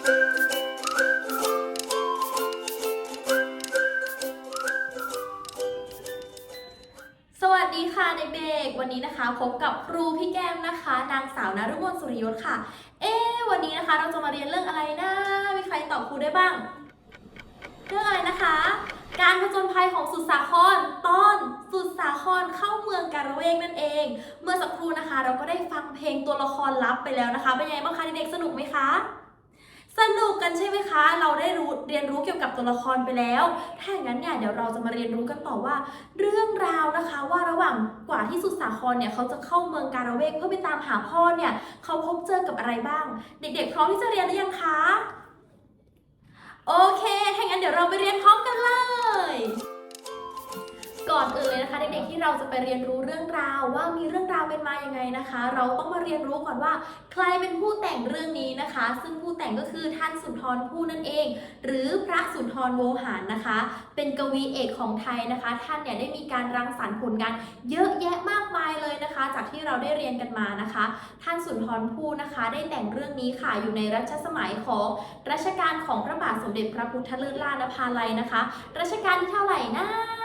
สวัสดีค่ะเด็กๆวันนี้นะคะพบกับครูพี่แก้มนะคะ นางสาวนารุมนสุริยศค่ะ เอ๊ะวันนี้นะคะเราจะมาเรียนเรื่องอะไรนะมีใครตอบครูได้บ้าง เรื่องอะไรนะคะ การผจญภัยของสุดสาครตอนสุดสาครเข้าเมืองการะเวกนั่นเอง เมื่อสักครู่นะคะ เราก็ได้ฟังเพลงตัวละครลับไปแล้วนะคะเป็นยังไงบ้างคะเด็กๆสนุกไหมคะ สนุกกันใช่ไหมคะ เราได้รู้เรียนรู้เกี่ยวกับตัวละครไปแล้ว ถ้าอย่างนั้นเนี่ยเดี๋ยวเราจะมาเรียนรู้กันต่อว่า เรื่องราวนะคะว่าระหว่างกว่าที่สุดสาครเนี่ยเขาจะเข้าเมืองการะเวกเพื่อไปตามหาพ่อเนี่ยเขาพบเจอกับอะไรบ้าง เด็กๆพร้อมที่จะเรียนหรือยังคะ โอเคถ้าอย่างนั้นเดี๋ยวเราไปเรียนพร้อมกันเลย ก่อนอื่นเลยนะคะเด็กๆที่เราจะไปเรียนรู้เรื่องราวว่ามีเรื่องราวเป็นมายังไงนะคะ เราต้องมาเรียนรู้ก่อนว่า ใครเป็นผู้แต่งเรื่องนี้นะคะ ซึ่งผู้แต่งก็คือท่านสุนทรภู่นั่นเอง หรือพระสุนทรโวหารนะคะ เป็นกวีเอกของไทยนะคะ ท่านเนี่ยได้มีการรังสรรค์ผลงานเยอะแยะมากมายเลยนะคะ จากที่เราได้เรียนกันมานะคะ ท่านสุนทรภู่นะคะ ได้แต่งเรื่องนี้ค่ะอยู่ในรัชสมัยของรัชกาลของพระบาทสมเด็จพระพุทธเลิศล่านภาลัยนะคะ รัชกาลที่เท่าไหร่นะ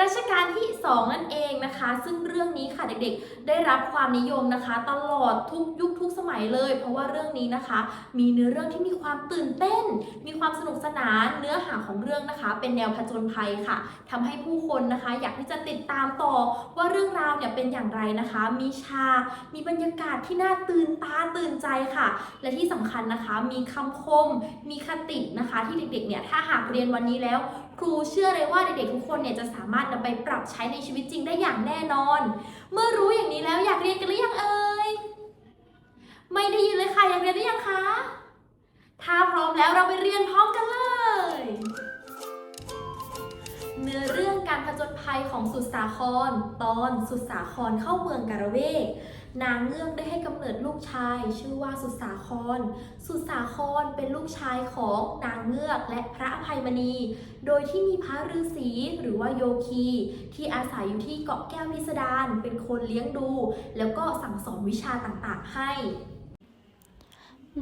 รัชกาลที่ 2 นั่นเองนะคะ ซึ่งเรื่องนี้ค่ะเด็กๆ ได้รับความนิยมนะคะ ตลอดทุกยุคทุกสมัยเลย เพราะว่าเรื่องนี้นะคะ มีเนื้อเรื่องที่มีความตื่นเต้น มีความสนุกสนานเนื้อหาของเรื่องนะคะ เป็นแนวผจญภัยค่ะทำให้ผู้คนนะคะ อยากที่จะติดตามต่อว่าเรื่องราวเนี่ยเป็นอย่างไรนะคะ มีฉากมีบรรยากาศที่น่าตื่นตาตื่นใจค่ะ และที่สำคัญนะคะ มีคำคมมีคตินะคะ ที่เด็กๆเนี่ยถ้าหากเรียนวันนี้แล้วครูเชื่อเลยว่าเด็กๆทุกคนเนี่ยจะสามารถนำไปปรับใช้ในชีวิตจริงได้อย่างแน่นอน เมื่อรู้อย่างนี้แล้วอยากเรียนกันหรือยังเอ่ยไม่ได้ยินเลยค่ะอยากเรียนหรือยังคะถ้าพร้อมแล้วเราไปเรียนพร้อมกันเลย เนื้อเรื่องการผจญภัยของสุดสาคร ตอนสุดสาครเข้าเมืองการะเวก นางเงือกได้ให้กำเนิดลูกชาย ชื่อว่าสุดสาคร สุดสาครเป็นลูกชายของนางเงือกและพระอภัยมณี โดยที่มีพระฤาษีหรือว่าโยคี ที่อาศัยอยู่ที่เกาะแก้วพิสดารเป็นคนเลี้ยงดู แล้วก็สั่งสอนวิชาต่างๆให้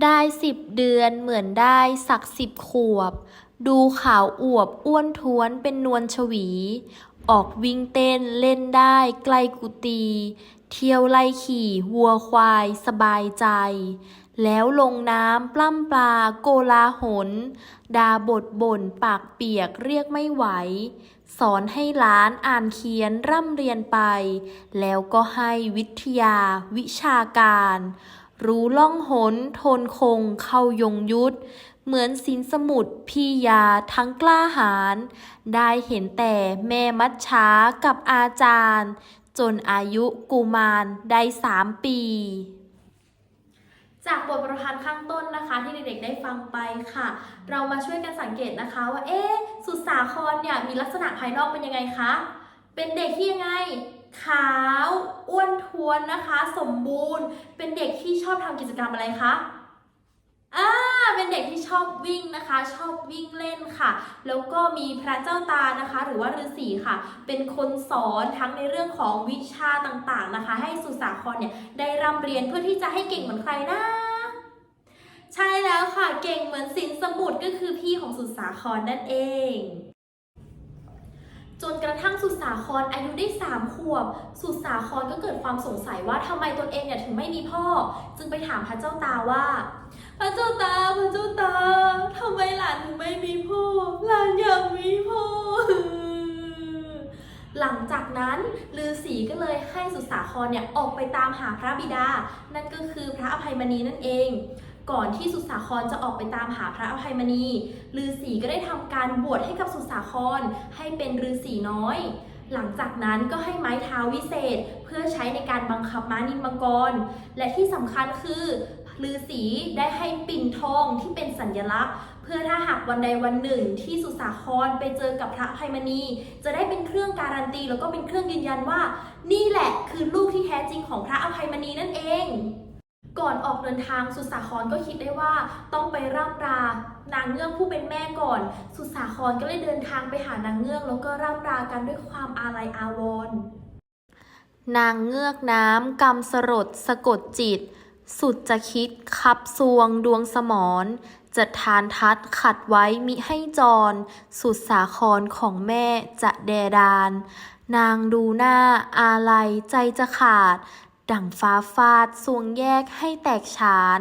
ได้สิบเดือนเหมือนได้สักสิบขวบ ดูขาวอวบอ้วนท้วนเป็นนวลชวี ออกวิ่งเต้นเล่นได้ไกลกุตีเที่ยวไล่ขี่วัวควายสบายใจ แล้วลงน้ำปล้ำปลาโกลาหลดาบทบ่นปากเปียกเรียกไม่ไหว สอนให้หลานอ่านเขียนร่ำเรียนไป แล้วก็ให้วิทยาวิชาการ รู้ล่องหนทนคงเข้ายงยุทธ เหมือนสินสมุดพี่ยาทั้งกล้าหาญได้เห็นแต่แม่มัดช้ากับอาจารย์ จนอายุกุมารได้สามปี จากบทประพันธ์ข้างต้นนะคะที่เด็กๆได้ฟังไปค่ะ เรามาช่วยกันสังเกตนะคะว่าเอ๊ะสุสาครเนี่ยมีลักษณะภายนอกเป็นยังไงคะ เป็นเด็กที่ยังไงขาว อ้วนท้วนนะคะ สมบูรณ์ เป็นเด็กที่ชอบทำกิจกรรมอะไรคะ อ่าเป็นเด็กที่ชอบวิ่งนะคะ ชอบวิ่งเล่นค่ะ แล้วก็มีพระเจ้าตานะคะ หรือว่าฤาษีค่ะ เป็นคนสอนทั้งในเรื่องของวิชาต่างๆนะคะ ให้สุสาครเนี่ยได้ร่ำเรียนเพื่อที่จะให้เก่งเหมือนใครนะใช่แล้วค่ะเก่งเหมือนสินสมุทรก็คือพี่ของสุสาครนั่นเอง จนกระทั่งสุสาครอายุได้สามขวบ สุสาครก็เกิดความสงสัยว่าทำไมตนเองเนี่ยถึงไม่มีพ่อ จึงไปถามพระเจ้าตาว่า พระเจ้าตา พระเจ้าตาทำไมหลานถึงไม่มีพ่อ หลานอยากมีพ่อ หลังจากนั้นฤาษีก็เลยให้สุสาครเนี่ยออกไปตามหาพระบิดา นั่นก็คือพระอภัยมณีนั่นเอง ก่อนที่สุสาครจะออกไปตามหาพระอภัยมณีฤาษีก็ได้ทำการบวชให้กับสุสาครให้เป็นฤาษีน้อย หลังจากนั้นก็ให้ไม้เท้าวิเศษ เพื่อใช้ในการบังคับม้านินมังกร และที่สำคัญคือฤาษีได้ให้ปิ่นทองที่เป็นสัญลักษณ์ เพื่อถ้าหากวันใดวันหนึ่งที่สุสาครไปเจอกับพระอภัยมณี จะได้เป็นเครื่องการันตี แล้วก็เป็นเครื่องยืนยันว่า นี่แหละคือลูกที่แท้จริงของพระอภัยมณีนั่นเอง ก่อนออกเดินทางสุสาครก็คิดได้ว่าต้องไปร่ำรานางเงือกผู้เป็นแม่ก่อน สุสาครก็เลยเดินทางไปหานางเงือกแล้วก็ร่ำรากันด้วยความอาลัยอาวรณ์นางเงือกน้ำกำสรดสะกดจิต สุดจะคิดคับสวงดวงสมรจะทานทัดขัดไว้มิให้จร สุดสาครของแม่จะแดดาน นางดูหน้าอาลัยใจจะขาด ดั่งฟ้าฟาดสวงแยกให้แตกฉาน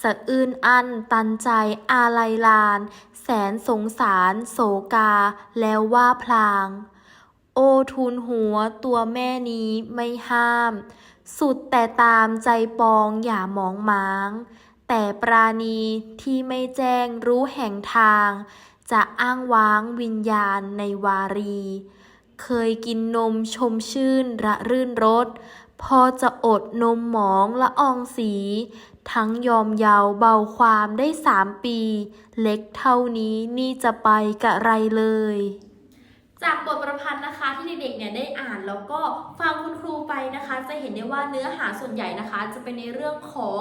สะอื้นอันตันใจอาลัยลาน แสนสงสารโศกาแล้วว่าพลาง โอทูลหัวตัวแม่นี้ไม่ห้าม สุดแต่ตามใจปองอย่ามองมาง แต่ปราณีที่ไม่แจ้งรู้แห่งทาง จะอ้างว้างวิญญาณในวารี เคยกินนมชมชื่นระรื่นรส พอจะอดนมหมองละอองสี ทั้งยอมเยาวเบาความได้สามปี เล็กเท่านี้นี่จะไปกะไรเลย จากบทประพันธ์นะคะที่เด็กๆเนี่ยได้อ่านแล้วก็ฟังคุณครูไปนะคะ จะเห็นได้ว่าเนื้อหาส่วนใหญ่นะคะ จะเป็นในเรื่องของ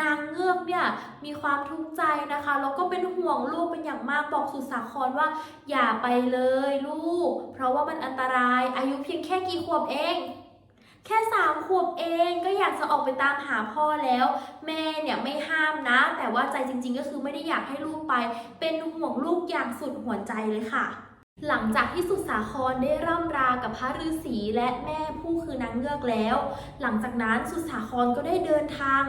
นางเงือกเนี่ยมีความทุกข์ใจนะคะแล้วก็เป็นห่วงลูกเป็นอย่างมากบอกสุสาครว่า อย่าไปเลยลูก เพราะว่ามันอันตรายอายุเพียงแค่กี่ขวบเอง แค่สามขวบเองก็อยากจะออกไปตามหาพ่อแล้ว แม่เนี่ยไม่ห้ามนะ แต่ว่าใจจริง ๆ ก็คือไม่ได้อยากให้ลูกไป เป็นห่วงลูกอย่างสุดหัวใจเลยค่ะหลังจากที่สุสาครได้ร่ำรากับพระฤาษีและแม่ผู้คือนางเงือกแล้ว หลังจากนั้นสุสาครก็ได้เดินทาง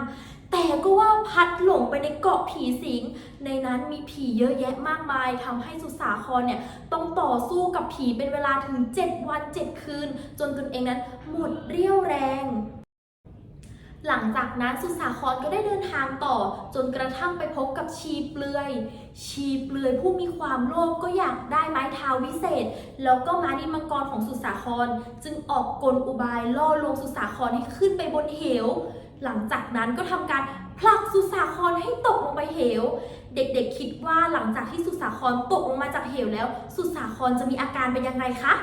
แต่ก็ว่าพัดหลงไปในเกาะผีสิง ในนั้นมีผีเยอะแยะมากมายทำให้สุสาครเนี่ยต้องต่อสู้กับผีเป็นเวลาถึง 7 วัน 7 คืน จนตนเองนั้นหมดเรี่ยวแรง หลังจากนั้นสุสาครก็ได้เดินทางต่อ จนกระทั่งไปพบกับชีเปลือย ชีเปลือยผู้มีความโลภก็อยากได้ไม้เท้าวิเศษ แล้วก็มาดิมังกรของสุสาคร จึงออกกลอุบายล่อลวงสุสาครให้ขึ้นไปบนเหว หลังจากนั้นก็ทำการผลักสุสาครให้ตกลงไปเหว เด็กๆคิดว่าหลังจากที่สุสาครตกลงมาจากเหวแล้ว สุสาครจะมีอาการเป็นยังไงคะ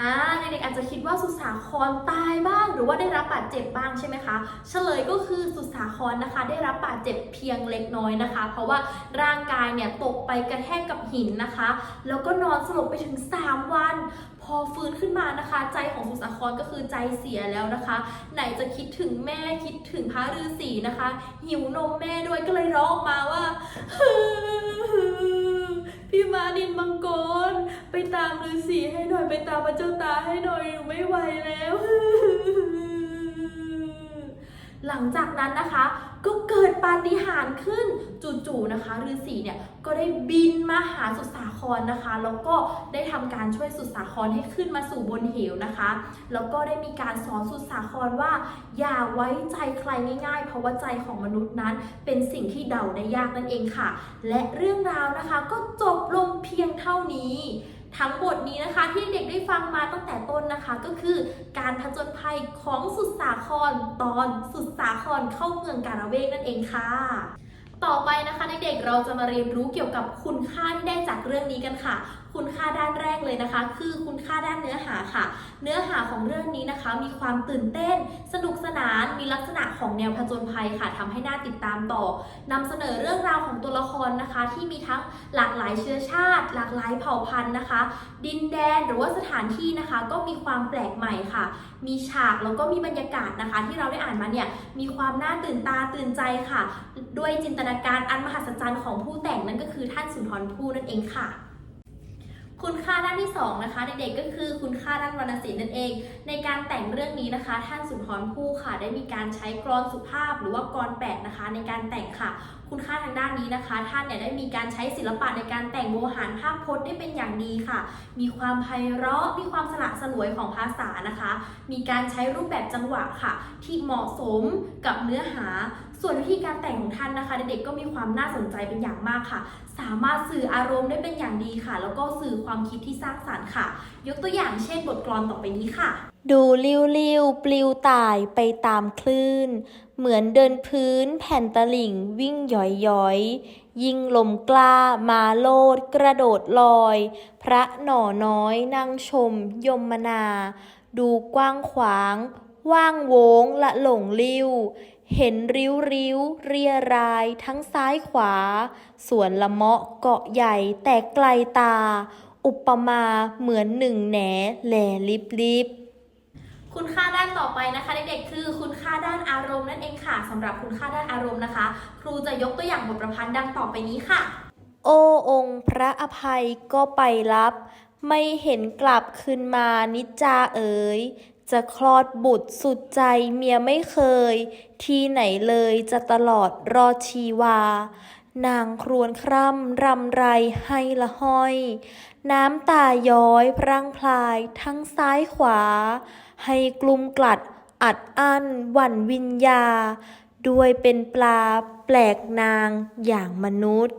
อ่าเด็กๆอาจจะคิดว่าสุสาครตายบ้าง หรือว่าได้รับบาดเจ็บบ้างใช่ไหมคะเฉลยก็คือสุสาครนะคะ ได้รับบาดเจ็บเพียงเล็กน้อยนะคะ เพราะว่าร่างกายเนี่ยตกไปกระแทกกับหินนะคะ แล้วก็นอนสลบไปถึง 3 วัน พอฟื้นขึ้นมานะคะ ใจของสุสาครก็คือใจเสียแล้วนะคะ ไหนจะคิดถึงแม่คิดถึงพระฤาษีนะคะ หิวนมแม่ด้วยก็เลยร้องมาว่า พี่มาดินมังกร ไปตามฤาษีให้หน่อยไปตามพระเจ้าตาให้หน่อยหนูไม่ไหวแล้ว หลังจากนั้นนะคะ ก็เกิดปาฏิหาริย์ขึ้นจู่ๆนะคะฤาษีเนี่ยก็ได้บินมาหาสุสาครนะคะ แล้วก็ได้ทำการช่วยสุสาครให้ขึ้นมาสู่บนเหวนะคะ แล้วก็ได้มีการสอนสุสาครว่า อย่าไว้ใจใครง่ายๆ เพราะว่าใจของมนุษย์นั้น เป็นสิ่งที่เดาได้ยากนั่นเองค่ะ และเรื่องราวนะคะก็จบลงเพียงเท่านี้ ทั้งบทนี้นะคะที่เด็กได้ฟังมาตั้งแต่ต้นนะคะ ก็คือการผจญภัยของสุดสาครตอนสุดสาครเข้าเมืองการาเวกนั่นเองค่ะ ต่อไปนะคะเด็กๆเราจะมาเรียนรู้เกี่ยวกับคุณค่าที่ได้จากเรื่องนี้กันค่ะ คุณค่าด้านแรกเลยนะคะ คือคุณค่าด้านเนื้อหาค่ะ เนื้อหาของเรื่องนี้นะคะ มีความตื่นเต้น สนุกสนานมีลักษณะของแนวผจญภัยค่ะทำให้น่าติดตามต่อนำเสนอเรื่องราวของตัวละครนะคะ ที่มีทั้งหลากหลายเชื้อชาติ หลากหลายเผ่าพันธุ์นะคะ ดินแดนหรือว่าสถานที่นะคะ ก็มีความแปลกใหม่ค่ะ มีฉากแล้วก็มีบรรยากาศนะคะ ที่เราได้อ่านมาเนี่ยมีความน่าตื่นตาตื่นใจค่ะ ด้วยจินตนาการอันมหัศจรรย์ของผู้แต่งนั่นก็คือท่านสุนทรภู่นั่นเองค่ะ คุณค่าด้านที่สองนะคะเด็กๆก็คือคุณค่าด้านวรรณศิลป์นั่นเอง ในการแต่งเรื่องนี้นะคะ ท่านสุนทรภู่ค่ะได้มีการใช้กลอนสุภาพ หรือว่ากลอนแปดนะคะ ในการแต่งค่ะ คุณค่าทางด้านนี้นะคะ ท่านเนี่ยได้มีการใช้ศิลปะในการแต่งโวหารภาพพจน์ได้เป็นอย่างดีค่ะ มีความไพเราะมีความสละสลวยของภาษานะคะ มีการใช้รูปแบบจังหวะค่ะ ที่เหมาะสมกับเนื้อหา ส่วนวิธีการแต่งของท่านนะคะ เด็กๆก็มีความน่าสนใจเป็นอย่างมากค่ะ สามารถสื่ออารมณ์ได้เป็นอย่างดีค่ะ แล้วก็สื่อความคิดที่สร้างสรรค์ค่ะ ยกตัวอย่างเช่นบทกลอนต่อไปนี้ค่ะ ดูลิ้วลิ้วปลิวต่ายไปตามคลื่น เหมือนเดินพื้นแผ่นตลิ่งวิ่งหย้อยย้อยยิงลมกล้ามาโลดกระโดดลอย พระหน่อน้อยนั่งชม ยมนา ดูกว้างขวาง ว่างโวงละหลงลิ้ว เห็นริ้วริ้วเรียรายทั้งซ้ายขวา สวนละเมาะเกาะใหญ่แต่ไกลตา อุปมาเหมือนหนึ่งแหนแหลลิบลิบคุณค่าด้านต่อไปนะคะเด็กๆคือคุณค่าด้านอารมณ์นั่นเองค่ะสำหรับคุณค่าด้านอารมณ์นะคะ ครูจะยกตัวอย่างบทประพันธ์ดังต่อไปนี้ค่ะ โอ้องค์พระอภัยก็ไปรับ ไม่เห็นกลับคืนมานิจจาเอ๋ย จะคลอดบุตรสุดใจเมียไม่เคย ที่ไหนเลยจะตลอดรอดชีวา นางครวญคร่ำรำไรให้ละห้อย น้ำตาย้อยพรังพลายทั้งซ้ายขวา ให้กลุ่มกลัดอัดอั้นหวั่นวิญญา ด้วยเป็นปลาแปลกนางอย่างมนุษย์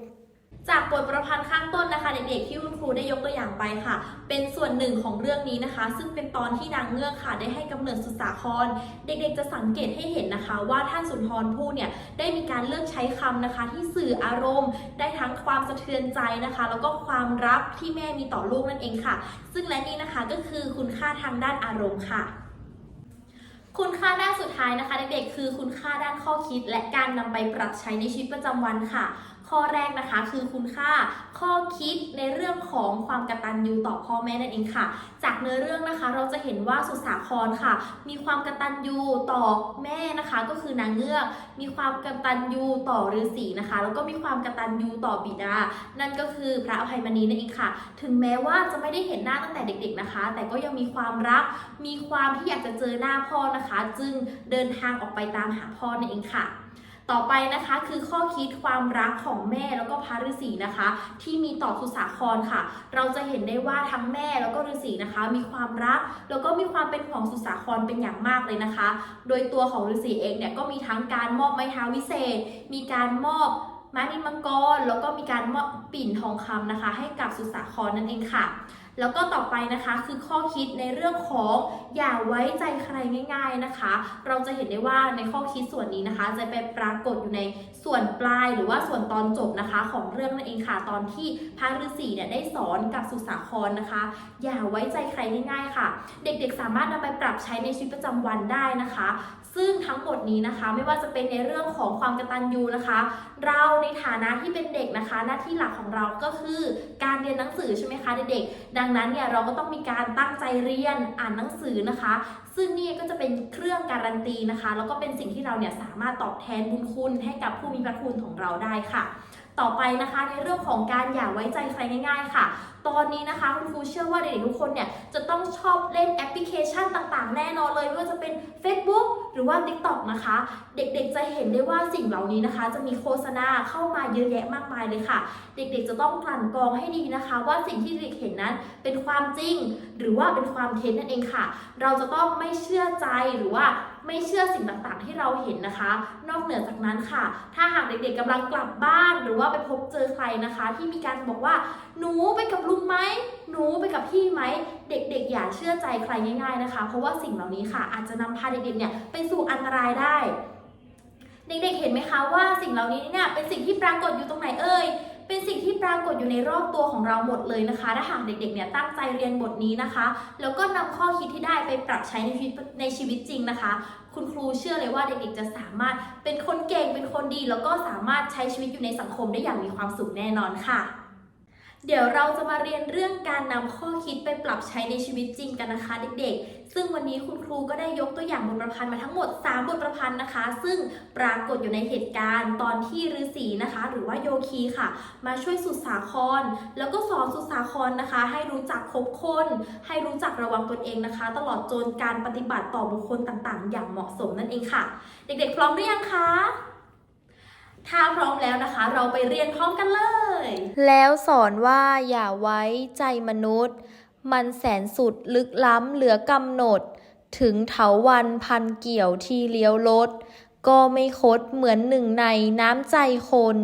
จากบทประพันธ์ข้างต้นนะคะเด็กๆที่คุณครูได้ยกตัวอย่างไปค่ะ เป็นส่วนหนึ่งของเรื่องนี้นะคะ ซึ่งเป็นตอนที่นางเงือกค่ะ ได้ให้กำเนิดสุสาคร เด็กๆจะสังเกตให้เห็นนะคะ ว่าท่านสุนทรภู่เนี่ยได้มีการเลือกใช้คำนะคะ ที่สื่ออารมณ์ ได้ทั้งความสะเทือนใจนะคะ แล้วก็ความรักที่แม่มีต่อลูกนั่นเองค่ะ ซึ่งและนี่นะคะก็คือคุณค่าทางด้านอารมณ์ค่ะคุณค่าด้านสุดท้ายนะคะเด็กๆคือคุณค่าด้านข้อคิดและการนำไปปรับใช้ในชีวิตประจำวันค่ะ ข้อแรกนะคะคือคุณค่าข้อคิดในเรื่องของความกตัญญูต่อพ่อแม่นั่นเองค่ะ จากเนื้อเรื่องนะคะเราจะเห็นว่าสุสาครค่ะ มีความกตัญญูต่อแม่นะคะ ก็คือนางเงือก มีความกตัญญูต่อฤาษีนะคะ แล้วก็มีความกตัญญูต่อบิดา นั่นก็คือพระอภัยมณีนั่นเองค่ะ ถึงแม้ว่าจะไม่ได้เห็นหน้าตั้งแต่เด็ก ๆนะคะ แต่ก็ยังมีความรัก มีความที่อยากจะเจอหน้าพ่อนะคะ จึงเดินทางออกไปตามหาพ่อนั่นเองค่ะ ต่อไปนะคะคือข้อคิดความรักของแม่แล้วก็พระฤาษีนะคะ ที่มีต่อสุสาครค่ะ เราจะเห็นได้ว่าทั้งแม่แล้วก็ฤาษีนะคะ มีความรักแล้วก็มีความเป็นของสุสาครเป็นอย่างมากเลยนะคะ โดยตัวของฤาษีเองเนี่ยก็มีทั้งการมอบไม้เท้าวิเศษ มีการมอบม้านินมังกรแล้วก็มีการมอบปิ่นทองคำนะคะ ให้กับสุสาครนั่นเองค่ะ แล้วก็ต่อไปนะคะคือข้อคิดในเรื่องของอย่าไว้ใจใครง่าย ๆนะคะ เราจะเห็นได้ว่าในข้อคิดส่วนนี้นะคะ จะไปปรากฏอยู่ในส่วนปลายหรือว่าส่วนตอนจบนะคะ ของเรื่องนั่นเองค่ะตอนที่พระฤาษีเนี่ยได้สอนกับสุสาครนะคะ อย่าไว้ใจใครง่ายๆค่ะ เด็กๆสามารถนำไปปรับใช้ในชีวิตประจำวันได้นะคะ ซึ่งทั้งหมดนี้นะคะ ไม่ว่าจะเป็นในเรื่องของความกตัญญูนะคะ เราในฐานะที่เป็นเด็กนะคะ หน้าที่หลักของเราก็คือการเรียนหนังสือใช่ไหมคะเด็กๆดังงนั้นเนี่ยเราก็ต้องมีการตั้งใจเรียนอ่านหนังสือนะคะ ซึ่งนี่ก็จะเป็นเครื่องการันตีนะคะ แล้วก็เป็นสิ่งที่เราเนี่ยสามารถตอบแทนบุญคุณให้กับผู้มีพระคุณของเราได้ค่ะ ต่อไปนะคะในเรื่องของการอย่าไว้ใจใครง่าย ๆ ค่ะ ตอนนี้นะคะคุณครูเชื่อว่าเด็กๆทุกคนเนี่ยจะต้องชอบเล่นแอปพลิเคชันต่างๆ แน่นอนเลยไม่ว่าจะเป็น Facebook หรือว่า TikTok นะคะ เด็กๆจะเห็นได้ว่าสิ่งเหล่านี้นะคะ จะมีโฆษณาเข้ามาเยอะแยะมากมายเลยค่ะ เด็กๆจะต้องกลั่นกรองให้ดีนะคะ ว่าสิ่งที่เด็กเห็นนั้นเป็นความจริง หรือว่าเป็นความเท็จนั่นเองค่ะ เราจะต้องไม่เชื่อใจหรือว่า ไม่เชื่อสิ่งต่างๆ ที่เราเห็นนะคะ นอกเหนือจากนั้นค่ะ ถ้าหากเด็กๆกำลังกลับบ้านหรือว่าไปพบเจอใครนะคะ ที่มีการบอกว่าหนูไปกับลุงไหมหนูไปกับพี่ไหมเด็กๆ อย่าเชื่อใจใครง่าย ๆนะคะ เพราะว่าสิ่งเหล่านี้ค่ะ อาจจะนำพาเด็กๆเนี่ยไปสู่อันตรายได้ เด็กๆเห็นไหมคะว่าสิ่งเหล่านี้เนี่ยเป็นสิ่งที่ปรากฏอยู่ตรงไหนเอ่ย เป็นสิ่งที่ปรากฏอยู่ในรอบตัวของเราหมดเลยนะคะ ถ้าหากเด็กๆเนี่ยตั้งใจเรียนบทนี้นะคะ แล้วก็นำข้อคิดที่ได้ไปปรับใช้ในชีวิตในชีวิตจริงนะคะ คุณครูเชื่อเลยว่าเด็กๆจะสามารถเป็นคนเก่งเป็นคนดี แล้วก็สามารถใช้ชีวิตอยู่ในสังคมได้อย่างมีความสุขแน่นอนค่ะ เดี๋ยวเราจะมาเรียนเรื่องการนำข้อคิดไปปรับใช้ในชีวิตจริงกันนะคะเด็กๆ ซึ่งวันนี้คุณครูก็ได้ยกตัวอย่างบทประพันธ์มาทั้งหมด 3 บทประพันธ์นะคะ ซึ่งปรากฏอยู่ในเหตุการณ์ตอนที่ฤาษีนะคะ หรือว่าโยคีค่ะ มาช่วยสุสาคร แล้วก็สอนสุสาครนะคะ ให้รู้จักคบคน ให้รู้จักระวังตนเองนะคะ ตลอดจนการปฏิบัติต่อบุคคลต่างๆ อย่างเหมาะสมนั่นเองค่ะ เด็กๆ พร้อมหรือยังคะ ถ้าพร้อมแล้วนะคะ เราไปเรียนพร้อมกันเลย แล้วสอนว่าอย่าไว้ใจมนุษย์ มันแสนสุดลึกล้ำเหลือกำหนด ถึงเถาวันพันเกี่ยวที่เลี้ยวรถก็ไม่คดเหมือนหนึ่งในน้ำใจคน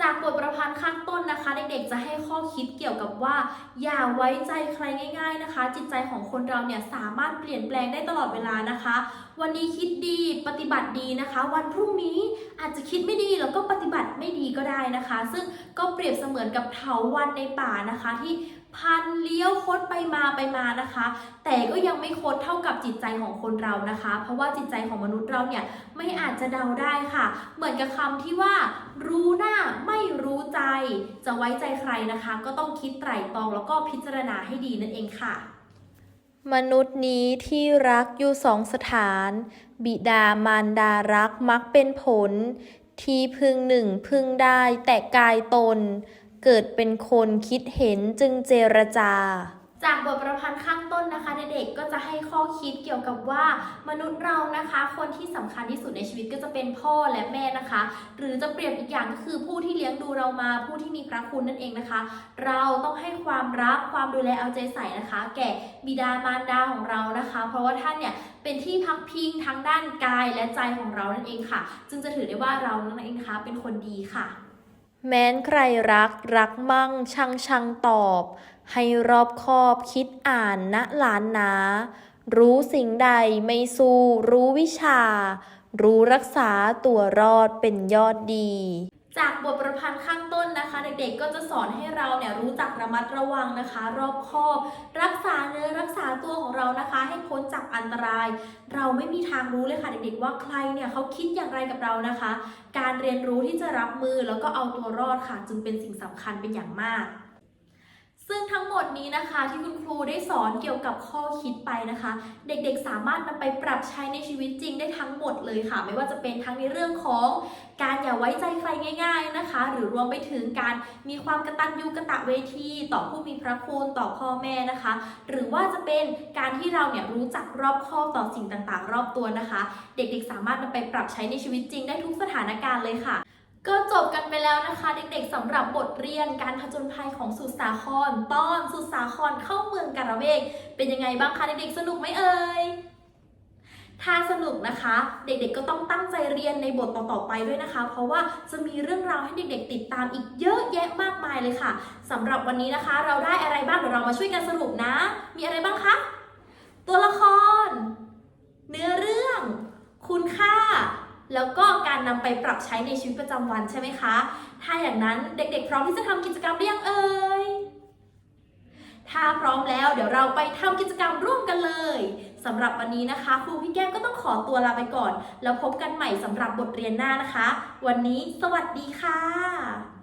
จากบทประพันธ์ข้างต้นนะคะ เด็กๆจะให้ข้อคิดเกี่ยวกับว่า อย่าไว้ใจใครง่าย ๆนะคะ จิตใจของคนเราเนี่ยสามารถเปลี่ยนแปลงได้ตลอดเวลานะคะ วันนี้คิดดีปฏิบัติดีนะคะ วันพรุ่งนี้อาจจะคิดไม่ดีแล้วก็ปฏิบัติไม่ดีก็ได้นะคะ ซึ่งก็เปรียบเสมือนกับเถาวันในป่านะคะที่ พันเลี้ยวคดไปมาไปมานะคะ แต่ก็ยังไม่คดเท่ากับจิตใจของคนเรานะคะ เพราะว่าจิตใจของมนุษย์เราเนี่ยไม่อาจจะเดาได้ค่ะ เหมือนกับคำที่ว่า รู้หน้าไม่รู้ใจ จะไว้ใจใครนะคะ ก็ต้องคิดไตร่ตรองแล้วก็พิจารณาให้ดีนั่นเองค่ะ มนุษย์นี้ที่รักอยู่สองสถาน บิดามารดารักมักเป็นผล ที่พึงหนึ่งพึงได้แต่กายตน เกิดเป็นคนคิดเห็นจึงเจรจา จากบทประพันธ์ข้างต้นนะคะเด็กๆก็จะให้ข้อคิดเกี่ยวกับว่ามนุษย์เรานะคะ คนที่สำคัญที่สุดในชีวิตก็จะเป็นพ่อและแม่นะคะ หรือจะเปรียบอีกอย่างก็คือผู้ที่เลี้ยงดูเรามาผู้ที่มีพระคุณนั่นเองนะคะ เราต้องให้ความรักความดูแลเอาใจใส่นะคะ แก่บิดามารดาของเรานะคะ เพราะว่าท่านเนี่ยเป็นที่พักพิงทั้งด้านกายและใจของเรานั่นเองค่ะ จึงจะถือได้ว่าเรานั่นเองคะเป็นคนดีค่ะ แม้นใครรักรักมั่งชังชังตอบ ให้รอบคอบคิดอ่านณหลานนา รู้สิ่งใดไม่สู้รู้วิชา รู้รักษาตัวรอดเป็นยอดดี จากบทประพันธ์ข้างต้นนะคะ เด็กๆก็จะสอนให้เราเนี่ยรู้จักระมัดระวังนะคะ รอบคอบรักษาเนื้อรักษาตัวของเรานะคะ ให้พ้นจากอันตราย เราไม่มีทางรู้เลยค่ะเด็กๆว่าใครเนี่ยเขาคิดอย่างไรกับเรานะคะ การเรียนรู้ที่จะรับมือแล้วก็เอาตัวรอดค่ะ จึงเป็นสิ่งสำคัญเป็นอย่างมาก ซึ่งทั้งหมดนี้นะคะที่คุณครูได้สอนเกี่ยวกับข้อคิดไปนะคะ เด็กๆสามารถนำไปปรับใช้ในชีวิตจริงได้ทั้งหมดเลยค่ะ ไม่ว่าจะเป็นทั้งในเรื่องของการอย่าไว้ใจใครง่าย ๆนะคะ หรือรวมไปถึงการมีความกระตัญญูกระตะเวทีต่อผู้มีพระคุณต่อพ่อแม่นะคะ หรือว่าจะเป็นการที่เราเนี่ยรู้จักรอบคอบต่อสิ่งต่างๆ รอบตัวนะคะ เด็กๆ สามารถนำไปปรับใช้ในชีวิตจริงได้ทุกสถานการณ์เลยค่ะ ก็จบกันไปแล้วนะคะเด็กๆสำหรับบทเรียนการผจญภัยของสุสาครตอนสุสาครเข้าเมืองการะเวก เป็นยังไงบ้างคะเด็กๆสนุกไหมเอ่ยถ้าสนุกนะคะ เด็กๆก็ต้องตั้งใจเรียนในบทต่อๆไปด้วยนะคะ เพราะว่าจะมีเรื่องราวให้เด็กๆ ติดตามอีกเยอะแยะมากมายเลยค่ะสำหรับวันนี้นะคะ เราได้อะไรบ้างเดี๋ยวเรามาช่วยกันสรุปนะ มีอะไรบ้างคะตัวละคร เนื้อเรื่อง คุณค่า แล้วก็การนำไปปรับใช้ในชีวิตประจำวันใช่ไหมคะ ถ้าอย่างนั้นเด็กๆ พร้อมที่จะทำกิจกรรมหรือยังเอ่ย ถ้าพร้อมแล้วเดี๋ยวเราไปทำกิจกรรมร่วมกันเลยสำหรับวันนี้นะคะครูพี่แก้มก็ต้องขอตัวลาไปก่อน แล้วพบกันใหม่สำหรับบทเรียนหน้านะคะ วันนี้สวัสดีค่ะ